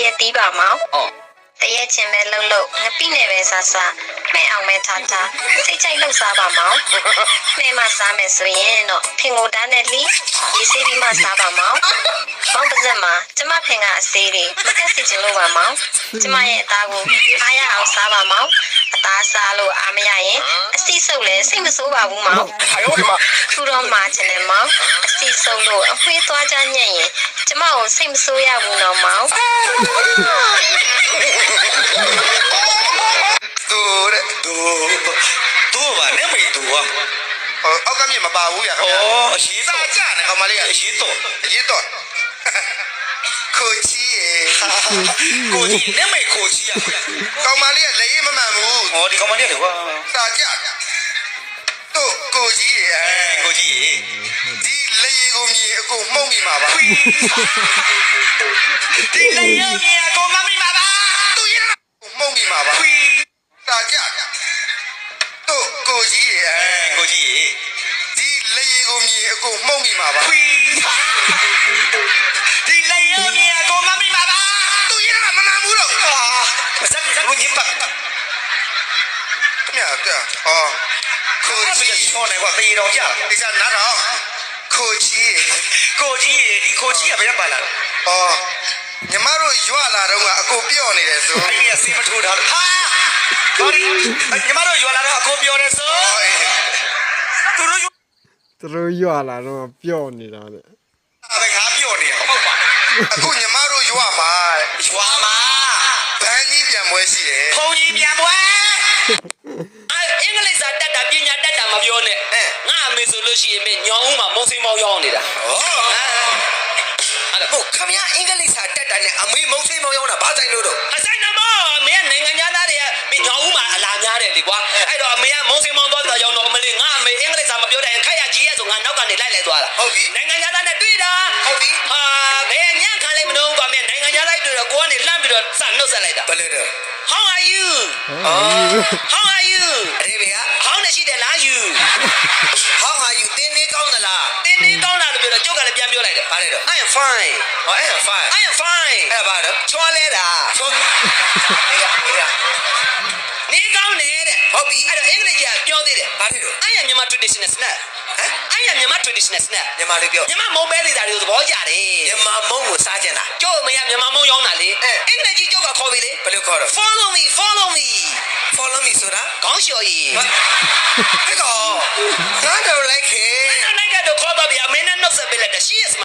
ရက်တီးပါမောင်ဟောတရက်ချင်းပဲလှုပ်လှုပ်ငပိနဲ့ပဲစားစားမဲ့အောင်ပဲထားထားစိတ်ချိုက်လှုပ်စားပါမောင်မဲ့မစားမယ်ဆိုရင်တော့ဖင်ကိုတန်းနဲ့လီရေးစေးပြီးမှစားပါမောင်မောင်ပါစက်မှာကျမဖင်ကအစေးတွေမကက်စီချင်လို့ပါမောင်ကျမရဲ့အသားကိုအားရအောင်စားပါမောင် စားစားလို့အားမရရင်အစီဆုပ်လည်းစိတ်မဆိုးပါဘူးမောင်ထူတော့မှာချင်တယ်မောင်အစီဆုပ်လို့အဖွေးသွားကြညံ့ရင်ကျမကိုစိတ်မဆိုးရဘူးနော်မောင်သူတဲ့သူသူပါနဲ့မေသူဟာအောက်ကမြင်မပါဘူးရခင်ဗျာဩအရေးတော့ကြာနေကောင်မလေးကအရေးတော့အရေးတော့ ကိုကြီးရေကိုကြီးနဲ့မေကိုကြီးอ่ะကောင်မလေးကလက်ရည်မမှန်ဘူးဩဒီကောင်မလေးလေကွာစာကြတို့ကိုကြီးရေအဲကိုကြီးရေဒီလက်ရည်ကိုမြင်အကုန်မှုံမိမှာပါဒီလေရကြီးအကိုမမီပါပါသူရမှုံမိမှာပါခွီစာကြတို့ကိုကြီးရေအဲကိုကြီးရေဒီလက်ရည်ကိုမြင်အကုန်မှုံမိမှာပါ ဗျာကြာအော်ကိုအဲ့ဒါကြီးချောနေကွာတေးတော်ကြဒီစားနားတော့ကိုကြီးရေကိုကြီးရေဒီကိုကြီးကဘယ်ပါလာအော်ညီမတို့ရွာလာတော့ကအကိုပြော့နေတယ်ဆိုအဲ့ဒီကစီမထိုးထားဟာဟောဒီညီမတို့ရွာလာတော့အကိုပြောတယ်ဆိုအော်အေးသူတို့ရွာသူတို့ရွာလာတော့ပျော့နေတာတဲ့ပဲငါပြောနေဟုတ်ပါအခုညီမတို့ရွာမှာရွာမှာဗန်းကြီးပြန်ပွဲရှိတယ်ဖုန်ကြီးပြန်ပွဲ ရှိရင်မင်းညောင်ဦးမှာမုံစိမ်းမောင်းရောက်နေတာဩအဲ့ဒါကိုခမရအင်္ဂလိပ်စာတက်တာနဲ့အမေမုံစိမ်းမောင်းရောက်တာဘာဆိုင်လို့တော့အဆိုင်နမောမင်းနိုင်ငံသားတွေကမင်းညောင်ဦးမှာအလာများတယ်လေကွာအဲ့တော့အမေကမုံစိမ်းမောင်းသွားတာရောက်တော့အမလေးငါအမေအင်္ဂလိပ်စာမပြောတဲ့ခက်ရကြီးရဆိုငါနောက်ကနေလိုက်လိုက်သွားတာဟုတ်ပြီနိုင်ငံသားနဲ့တွေ့တာဟုတ်ပြီဟာဘယ်ညံ့ခံလိုက်မလို့ကွာမင်းနိုင်ငံသားလိုက်တွေ့တော့ကိုကနေလှမ်းပြီးတော့စနှုတ်ဆက်လိုက်တာဘယ်လဲတော့ How are you အော် How are you အေး ပ်ကလည်းပြန်ပြောလိုက်တယ်ဘာလဲတော့ I am fine ဟောအဲ့ဒါ fine I am fine အဲ့ဒါဘာတော့ချွာလဲတာချောအေးရအေးရနေကောင်းနေတဲ့ဟုတ်ပြီအဲ့တော့အင်္ဂလိပ်ကျပြောသေးတယ်ဘာလဲတော့ I am မြန်မာ traditional snack ဟမ် I am မြန်မာ traditional snack မြန်မာလေးပြောမြန်မာမုံပဲသေးတာတွေကိုသဘောကျတယ်မြန်မာမုံကိုစားကြင်လားကျုပ်အမေကမြန်မာမုံရောင်းတာလေအဲအင်္ဂလိပ်ကြီးကျုပ်ကခေါ်ပြီလေဘယ်လိုခေါ်တော့ Follow me follow me follow me ဆိုတာခေါင်းလျှော်ရည်ဟဲ့ကောင်ငါတော့လိုက်ခေ